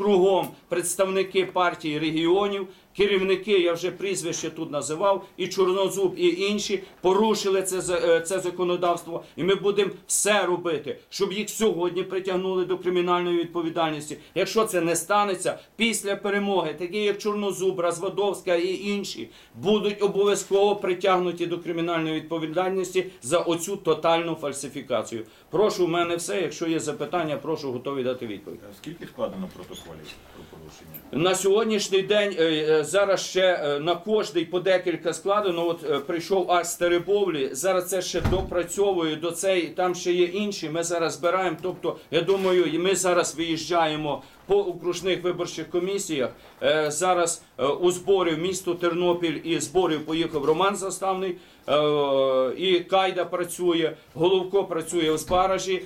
кругом представники партії регіонів, керівники, я вже прізвище тут називав, і Чорнозуб, і інші порушили це, е, це законодавство. І ми будемо все робити, щоб їх сьогодні притягнули до кримінальної відповідальності. Якщо це не станеться після перемоги, такі як Чорнозуб, Развадовська і інші, будуть обов'язково притягнуті до кримінальної відповідальності за оцю тотальну фальсифікацію. Прошу, у мене все. Якщо є запитання, прошу готові дати відповідь. Скільки складено протоколів про порушення? На сьогоднішній день е, е, зараз ще е, на кожний по декілька складено. От е, прийшов акт Теребовлі, Зараз це ще допрацьовує до цей. Там ще є інші. Ми зараз збираємо. Тобто, я думаю, і ми зараз виїжджаємо по окружних виборчих комісіях. Е, Зараз е, у зборі в місто Тернопіль і зборів поїхав Роман Заставний. е, І Кайда працює, Головко працює в Збаражі,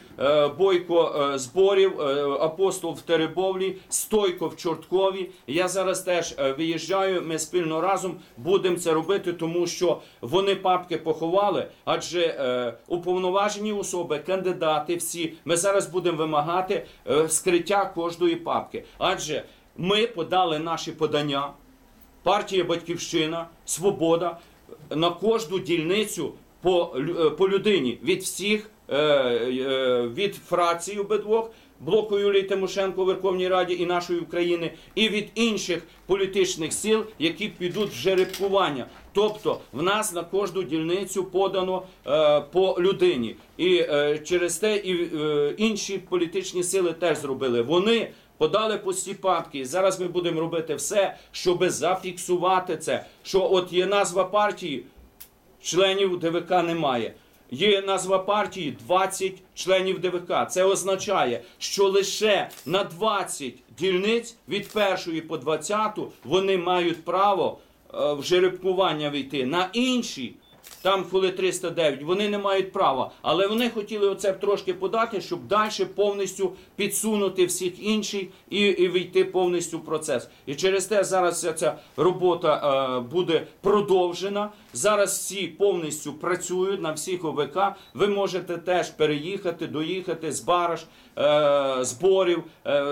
Бойко зборів, апостол в Теребовлі, Стойко в Чорткові. Я зараз теж виїжджаю. Ми спільно разом будемо це робити, тому що вони папки поховали. Адже уповноважені особи, кандидати, всі ми зараз будемо вимагати скриття кожної папки. Адже ми подали наші подання. Партія Батьківщина, Свобода на кожну дільницю по, е, по людині від всіх е, е, від фракцій обидвох. Блоку Юлії Тимошенко у Верховній Раді і нашої України, і від інших політичних сил, які підуть в жеребкування. Тобто в нас на кожну дільницю подано е, по людині. І е, через те і е, інші політичні сили теж зробили. Вони подали пусті папки. І зараз ми будемо робити все, щоб зафіксувати це. Що от є назва партії, членів ДВК немає. Є назва партії 20 членів ДВК. Це означає, що лише на 20 дільниць від першої по 20 вони мають право е, в жеребкування війти. На інші, там коли 309, вони не мають права. Але вони хотіли оце трошки подати, щоб далі повністю підсунути всіх інших і, і війти повністю в процес. І через те зараз ця, робота е, буде продовжена. Зараз всі повністю працюють на всіх ОВК. Ви можете теж переїхати, доїхати з бараж, е, зборів, е,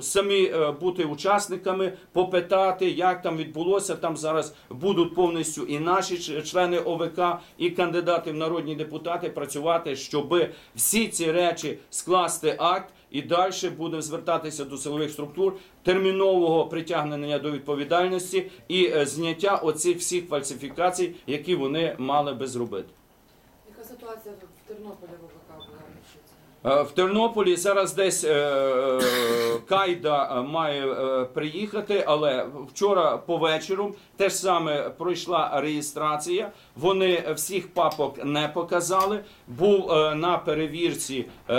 самі е, бути учасниками, попитати, як там відбулося. Там зараз будуть повністю і наші члени ОВК, і кандидати в народні депутати працювати, щоб всі ці речі скласти акт. І далі будемо звертатися до силових структур термінового притягнення до відповідальності і е, зняття оцих всіх фальсифікацій, які вони мали би зробити. Яка ситуація в Тернополі в ОВК була? Е, В Тернополі зараз десь е, Кайда має приїхати, але вчора по вечору теж саме пройшла реєстрація. Вони всіх папок не показали. Був е, на перевірці е,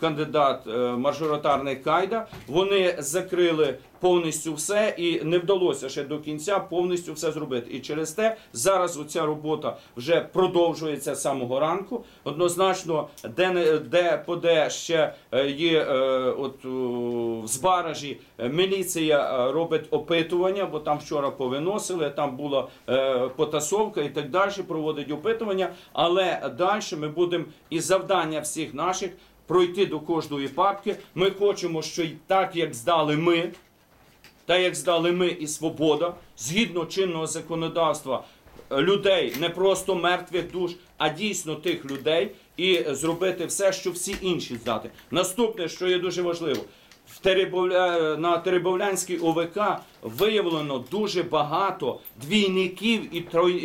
кандидат е, мажоритарний Кайда. Вони закрили повністю все і не вдалося ще до кінця повністю все зробити. І через те зараз оця робота вже продовжується з самого ранку. Однозначно, де не де поде ще е, є е, от в Збаражі е, міліція е, робить опитування, бо там вчора повиносили, там була е, потасовка і так далі. Проводить опитування. Але далі ми будемо і завдання всіх наших пройти до кожної папки. Ми хочемо, що так як здали ми. Та як здали ми і свобода, згідно чинного законодавства, людей не просто мертвих душ, а дійсно тих людей, і зробити все, що всі інші здати. Наступне, що є дуже важливо. Теребовля... На Теребовлянській ОВК виявлено дуже багато двійників і,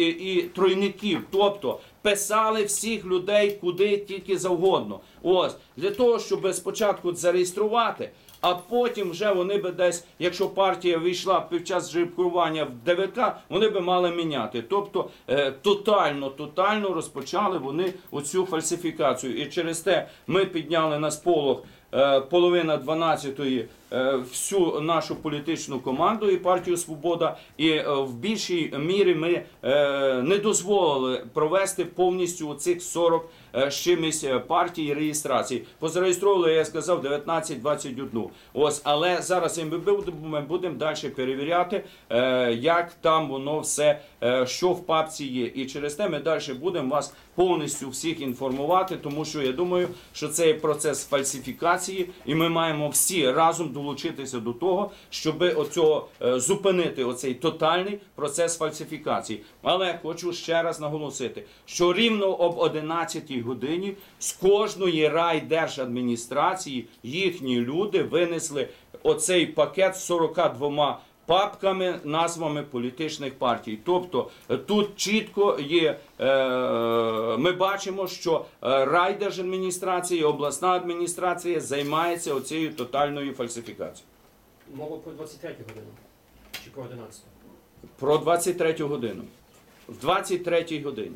і тройників. Тобто писали всіх людей куди тільки завгодно. Ось для того, щоб спочатку зареєструвати, а потім вже вони би десь, якщо партія війшла під час жеребкування в ДВК, вони би мали міняти. Тобто е, тотально, тотально розпочали вони оцю фальсифікацію. І через те ми підняли на сполох е, половина 12-ї е, всю нашу політичну команду і партію Свобода, і е, в більшій мірі ми е, не дозволили провести повністю оцих 40 е, з чимось е, партії реєстрації. Позареєстровували, я сказав, 19-21. Ось, але зараз ми будемо, далі перевіряти, е, як там воно все, е, що в папці є. І через те ми далі будемо вас повністю всіх інформувати, тому що я думаю, що це є процес фальсифікації, і ми маємо всі разом долучитися до того, щоб оцього е, зупинити оцей тотальний процес фальсифікації. Але хочу ще раз наголосити, що рівно об 11 годині з кожної райдержадміністрації їхні люди винесли оцей пакет з 42 папками назвами політичних партій. Тобто е, тут чітко є, е, ми бачимо, що е, райдержадміністрація, обласна адміністрація займається оцією тотальною фальсифікацією. Мова про 23 годину. Чи про 11? Про 23 годину. В 23 годині.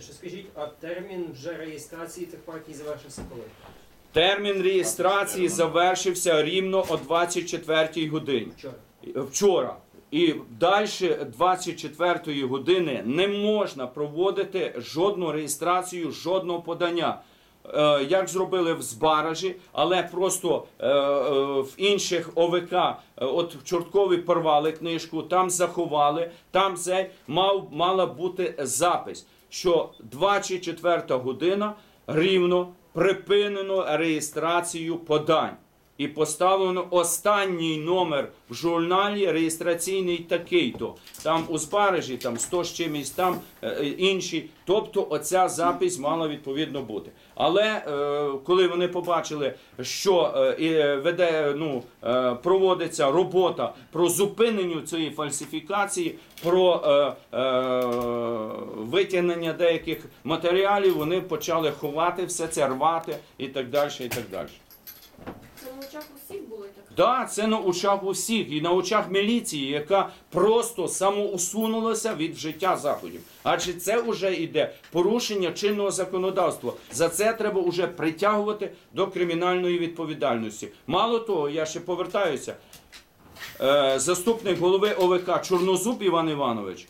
Ще скажіть, а термін вже реєстрації цих партій завершився коли? Термін реєстрації завершився рівно о 24 годині. Вчора. І далі 24 години не можна проводити жодну реєстрацію, жодного подання. Е, Як зробили в Збаражі, але просто е, е, в інших ОВК, от в Чорткові порвали книжку, там заховали, там це мав, мала бути запис, що 24 година рівно припинено реєстрацію подань. І поставлено останній номер в журналі реєстраційний такий-то. Там у Збаражі, там 100 з чимось, там е, е, інші. Тобто оця запись мала відповідно бути. Але е, коли вони побачили, що веде, ну, проводиться робота про зупинення цієї фальсифікації, про е, е, витягнення деяких матеріалів, вони почали ховати все це, рвати і так далі. І так далі. Це на очах усіх було так? Да, це на очах усіх і на очах міліції, яка просто самоусунулася від вжиття заходів. Адже це вже йде порушення чинного законодавства. За це треба вже притягувати до кримінальної відповідальності. Мало того, я ще повертаюся. Е, заступник голови ОВК Чорнозуб Іван Іванович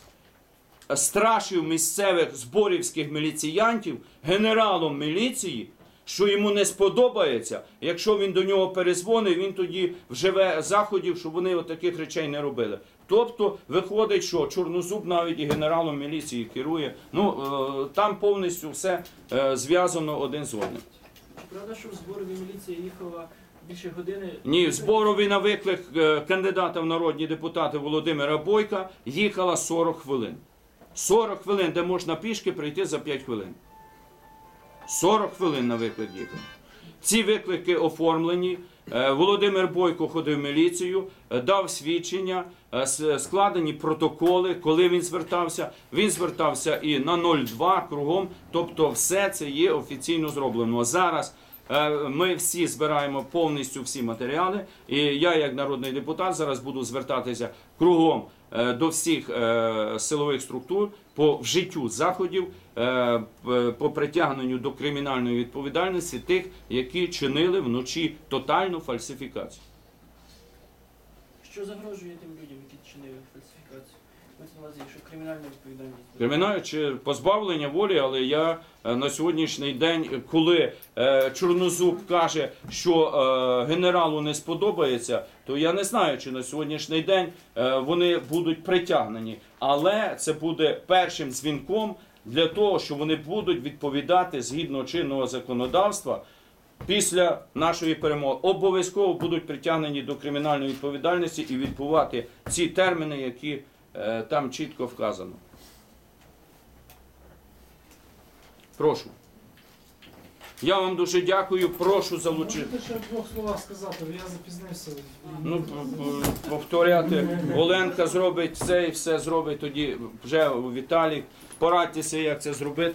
страшив місцевих зборівських міліціянтів генералом міліції, що йому не сподобається, якщо він до нього перезвонить, він тоді вживе заходів, щоб вони от таких речей не робили. Тобто виходить, що Чорнозуб навіть і генералом міліції керує. Ну е, там повністю все е, зв'язано один з одним. Чи правда, що в зборові міліція їхала більше години? Ні, в зборові на виклик е, кандидата в народні депутати Володимира Бойка їхала 40 хвилин. 40 хвилин, де можна пішки прийти за 5 хвилин. 40 хвилин на виклик їхав. Ці виклики оформлені. Е, Володимир Бойко ходив в міліцію, е, дав свідчення, е, складені протоколи, коли він звертався. Він звертався і на 02 кругом. Тобто, все це є офіційно зроблено. Зараз ми всі збираємо повністю всі матеріали. І я, як народний депутат, зараз буду звертатися кругом е, до всіх е, силових структур по вжиттю заходів, е, по притягненню до кримінальної відповідальності тих, які чинили вночі тотальну фальсифікацію. Що загрожує тим людям, які чинили фальсифікацію? Мається на увазі, що кримінальна відповідальність. Кримінальне чи позбавлення волі, але я е, на сьогоднішній день, коли е, Чорнозуб каже, що е, генералу не сподобається, то я не знаю, чи на сьогоднішній день е, вони будуть притягнені. Але це буде першим дзвінком для того, що вони будуть відповідати згідно чинного законодавства. Після нашої перемоги обов'язково будуть притягнені до кримінальної відповідальності і відбувати ці терміни, які е, там чітко вказано. Прошу. Я вам дуже дякую. Прошу залучити. Можете ще в двох словах сказати, бо я запізнився. Ну, повторяти. Оленка зробить це і все зробить тоді вже Віталій. Порадьтеся, як це зробити.